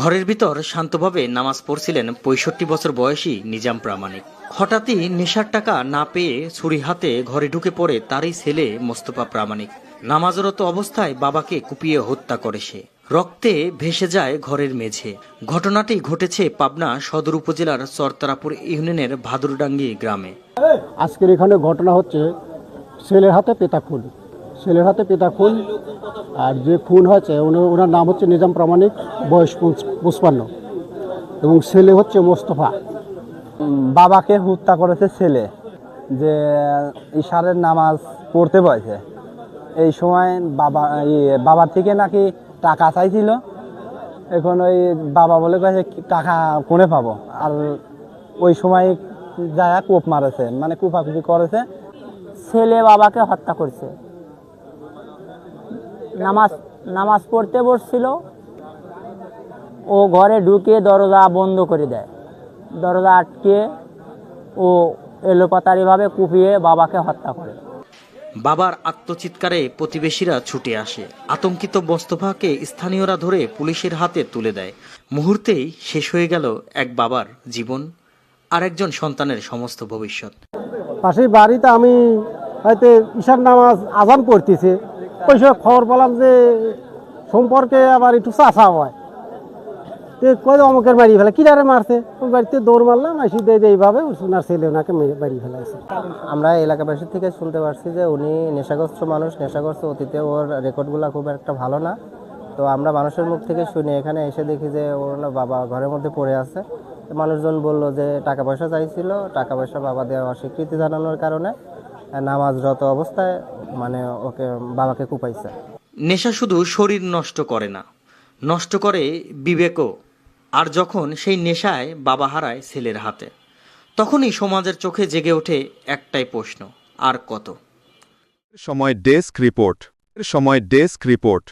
ঘরের ভিতর শান্তভাবে নামাজ পড়ছিলেন পঁয়ষট্টি বছর বয়সী নিজাম প্রামাণিক। হঠাৎই নেশার টাকা না পেয়ে ছুরি হাতে ঘরে ঢুকে পড়ে তারই ছেলে মোস্তফা প্রামাণিক। নামাজরত অবস্থায় বাবাকে কুপিয়ে হত্যা করে সে। রক্তে ভেসে যায় ঘরের মেঝে। ঘটনাটি ঘটেছে পাবনা সদর উপজেলার চরতারাপুর ইউনিয়নের ভাদুরডাঙ্গি গ্রামে। আজকের এখানে ঘটনা হচ্ছে ছেলের হাতে পেতা খুন ছেলের হাতে পিতা খুন, আর যে খুন হয়েছে ওনার নাম হচ্ছে নিজাম প্রামাণিক, বয়স পঁচপান্ন। এবং ছেলে হচ্ছে মোস্তফা। বাবাকে হত্যা করেছে ছেলে, যে ইশারের নামাজ পড়তে বয়সে এই সময় বাবা বাবার থেকে নাকি টাকা চাইছিল। এখন ওই বাবা বলে কয়েছে, টাকা কোনে পাবো? আর ওই সময় যায় কোপ মারেছে মানে কুপাকুপি করেছে। ছেলে বাবাকে হত্যা করছে। নামাজ নামাজ পড়তে বসছিল। ও ঘরে ঢুকে দরজা বন্ধ করে দেয়। দরজা আটকে ও এলোপাতারিভাবে কুপিয়ে বাবাকে হত্যা করে। বাবার আত্মচিৎকারে প্রতিবেশীরা ছুটে আসে। আতঙ্কিত মোস্তফাকে স্থানীয়রা ধরে পুলিশের হাতে তুলে দেয়। মুহূর্তেই শেষ হয়ে গেল এক বাবার জীবন আর একজন সন্তানের সমস্ত ভবিষ্যৎ। পাশের বাড়িতে আমি হয়তো ঈশার নামাজ আজান পড়তেছে। খবর পেলাম যে সম্পর্কে আবার একটু চাষা হয়। তো কই অমুকের বাড়ি ফেলে। কিনারে মারছে? ওই বাড়িতে দৌড় মারলাম, আসি দিয়ে এইভাবে ওনার ছেলে ওনাকে বাড়ি ফেলাইছে। আমরা এলাকাবাসী থেকে শুনতে পারছি যে উনি নেশাগ্রস্ত মানুষ, নেশাগ্রস্ত অতীতে ওর রেকর্ডগুলো খুব একটা ভালো না। তো আমরা মানুষের মুখ থেকে শুনি এখানে এসে দেখি যে ওর বাবা ঘরের মধ্যে পড়ে আছে। মানুষজন বলল যে টাকা পয়সা চাইছিল, টাকা পয়সা বাবা দেওয়া অস্বীকৃতি জানানোর কারণে। নামাজরত অবস্থায় মানে ওকে বাবাকে কুপাইছে। নেশা শুধু শরীর নষ্ট করে না নষ্ট করে বিবেকও। আর যখন সেই নেশায় বাবা হারায় ছেলের হাতে তখনই সমাজের চোখে জেগে ওঠে একটাই প্রশ্ন আর কত? সময় ডেস্ক রিপোর্ট সময় ডেস্ক রিপোর্ট।